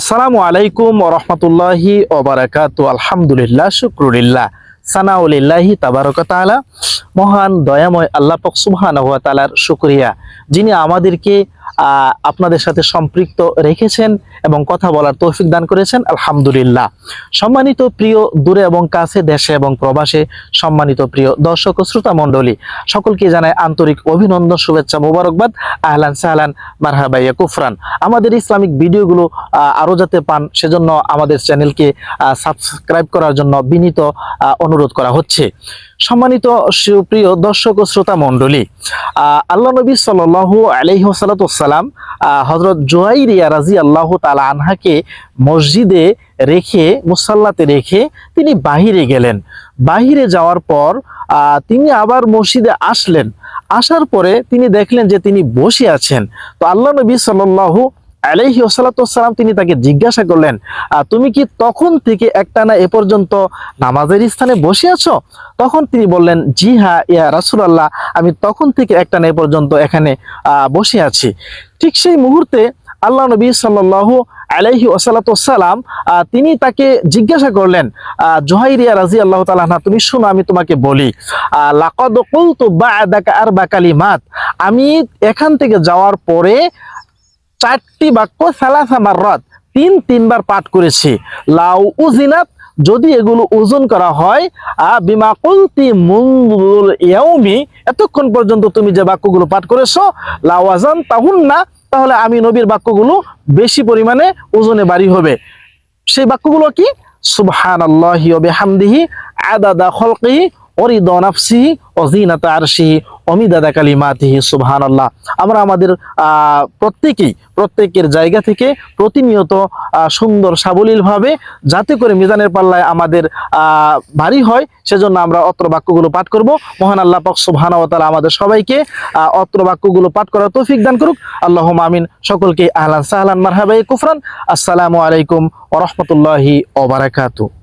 আসসালামু আলাইকুম রহমতুল্লাহি ওবরাকাত আলহামদুলিল্লাহ, শুক্রুলিল্লাহ। সানাউলিল্লাহি তাবারকতালা মহান, দয়াময়, আল্লাহ পাক তালার শুক্রিয়া। যিনি আমাদেরকে আপনাদের সাথে সম্পৃক্ত রেখেছেন এবং কথা বলার তৌফিক দান করেছেন। আলহামদুলিল্লাহ। সম্মানিত প্রিয় দূরে এবং কাছে, দেশে এবং প্রবাসে সম্মানিত প্রিয় দর্শক ও শ্রোতা মণ্ডলী, সকলকে জানায় আন্তরিক অভিনন্দন, শুভেচ্ছা, মোবারকবাদ। আহলান সাহলান মারহাবাইয়া কুফরান। আমাদের ইসলামিক ভিডিওগুলো আরও যাতে পান, সেজন্য আমাদের চ্যানেলকে সাবস্ক্রাইব করার জন্য বিনীত অনুরোধ করা হচ্ছে। সম্মানিত সুপ্রিয় দর্শক ও শ্রোতা মণ্ডলী আল্লাহ নবী সাল্লাল্লাহু আলাইহি সালাম হজরত জোয়াইরিয়া রাজি আল্লাহ তালা আনহাকে মসজিদে রেখে, মুসাল্লাতে রেখে তিনি বাহিরে গেলেন। বাহিরে যাওয়ার পর তিনি আবার মসজিদে আসলেন। আসার পরে তিনি দেখলেন যে তিনি বসে আছেন। তো আল্লাহ নবী সাল্লাল্লাহু আলাইহি ওসালাতাম তিনি তাকে জিজ্ঞাসা করলেন তুমি কি তখন থেকে একটানা এ পর্যন্ত নামাজের স্থানে বসে আছো? তখন তিনি বললেন, জি হ্যাঁ ইয়া রাসূলুল্লাহ, আমি তখন থেকে একটানা এ পর্যন্ত এখানে বসে আছি। ঠিক সেই মুহূর্তে আল্লাহ নবী সাল্লাল্লাহু আলাইহি ওসালাতাম তিনি তাকে জিজ্ঞাসা করলেন জোহাইরিয়া রাজি আল্লাহ তাআলা তুমি শোনো, আমি তোমাকে বলি লাকাদ কুলতু বা'দাকা আরবা কালিমাত, আমি এখান থেকে যাওয়ার পরে চারটি বাক্য সালাসা মাররাত। তিন, তিনবার পাঠ করেছি। লাউ উজিনাত, যদি এগুলো ওজন করা হয়, আ বিমা কুলতি মুনজুল ইয়াউমি, এতক্ষণ পর্যন্ত তুমি যে বাক্যগুলো পাঠ করেছ লাওয়াজান তাহুন না তাহলে আমি নবীর বাক্যগুলো বেশি পরিমাণে ওজনে বাড়ি হবে। সেই বাক্যগুলো কি? সুবহানাল্লাহি ওয়া বিহামদিহি, আদাদা খলকিহি অরিদ নাফসিহি অজিনাতা আরশিহি। অমিদাদা কালিমাতিহি, সুবহানাল্লাহ। আমরা আমাদের প্রত্যেকেই, প্রত্যেকের জায়গা থেকে প্রতিনিয়ত সুন্দর, সাবলীলভাবে যাতে করে মিজানের পাল্লায় আমাদের ভারী হয়, সেজন্য আমরা অত্র বাক্যগুলো পাঠ করব। মহান আল্লাহ পাক সুবহানাহু ওয়া তাআলা আমাদের সবাইকে অত্র বাক্যগুলো পাঠ করার তৌফিক দান করুক। আল্লাহ আমিন। সকলকে আহলান সাহলান, মারহাবাই, কুফরান। আসসালামু আলাইকুম রাহমাতুল্লাহি ওয়া বারাকাতুহু।